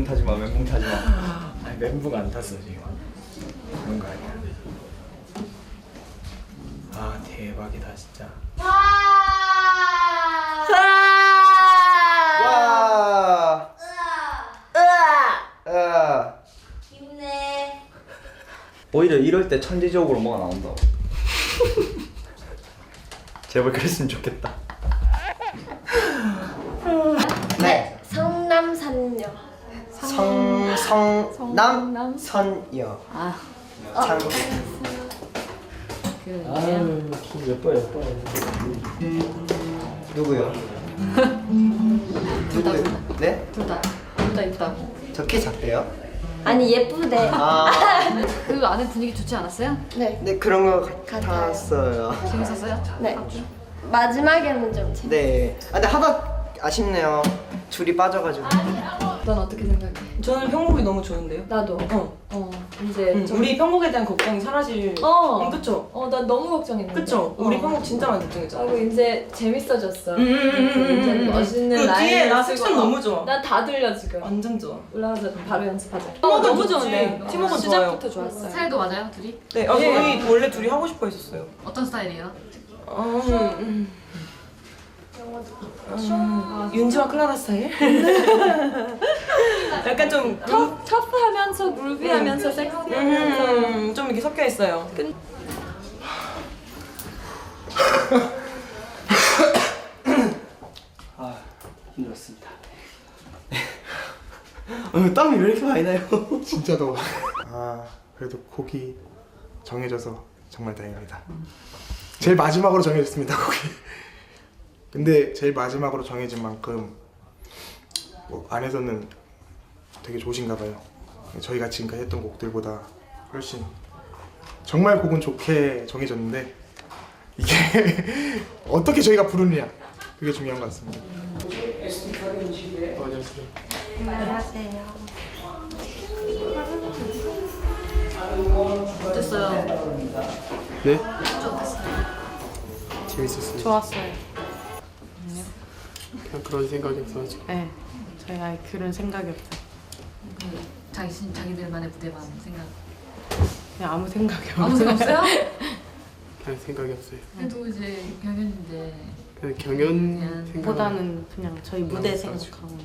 멘붕 타지 마 멘붕 타지 마. 아니 멘붕 안 탔어 지금. 그런 거 아니야. 아 대박이다 진짜. 와! 으아! 힘내. 오히려 이럴 때 천재적으로 뭐가 나온다고? 제발 그랬으면 좋겠다 네. 성남산녀. 성 성 남 성남? 선여. 아. 참고. 아유 예뻐 예뻐 누구요? 누구요? 네? 둘 다 둘다 이쁘다고. 저 키 작대요? 아니 예쁘대. 아, 그 안에 분위기 좋지 않았어요? 네. 네 그런 거. 같았어요. 재밌었어요? 네. 마지막에는 좀 재밌. 네. 아, 근데 하다 아쉽네요. 줄이 빠져가지고. 넌 어떻게 생각해? 저는 편곡이 너무 좋은데요. 나도. 어. 어. 이제 음, 좀. 우리 편곡에 대한 걱정이 사라질. 어. 음, 그쵸. 어, 난 너무 걱정했는데. 그쵸. 어. 우리 편곡 진짜 많이 걱정했잖아. 하고 이제 재밌어졌어. 음, 음, 음, 음, 이제 음, 음. 멋있는 그 라인을 뒤에 나. 섹션 너무 좋아. 난다 들려 지금. 완전 좋아. 올라가서 바로 연습하자. 어, 팀워크 너무 좋지. 좋은데. 팀워크 시작부터 좋았어요. 스타일도 맞아요, 둘이? 네, 아, 저희 원래 둘이 하고 싶어 했었어요. 어떤 스타일이에요? 어, 음, 음, 윤지와 클라라 스타일? 약간 좀 터, 터프하면서 그루비하면서 섹시하면서. 음, 좀 이렇게 섞여 있어요. 아, 힘들었습니다. 어, 땀이 왜 이렇게 많이 나요? 진짜 더워 아 그래도 곡이 정해져서 정말 다행입니다 제일 마지막으로 정해졌습니다 곡이 근데 제일 마지막으로 정해진 만큼 뭐 안에서는 되게 좋으신가 봐요 저희가 지금까지 했던 곡들보다 훨씬 정말 곡은 좋게 정해졌는데 이게 어떻게 저희가 부르느냐 그게 중요한 것 같습니다 어땠어요? 네? 재밌었어요 좋았어요. 그냥 그런 생각이 없어가지고 네. 저희 아예 그런 생각이 없어요. 자기, 자기들만의 무대만 생각. 그냥 아무 생각이 없어요. 아무 생각 없어요? 그냥 생각이 없어요 그래도 이제 경연인데 그냥 경연 그냥 생각 보다는 그냥 저희 무대. 생각하고.